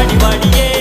வாடி வாடியே.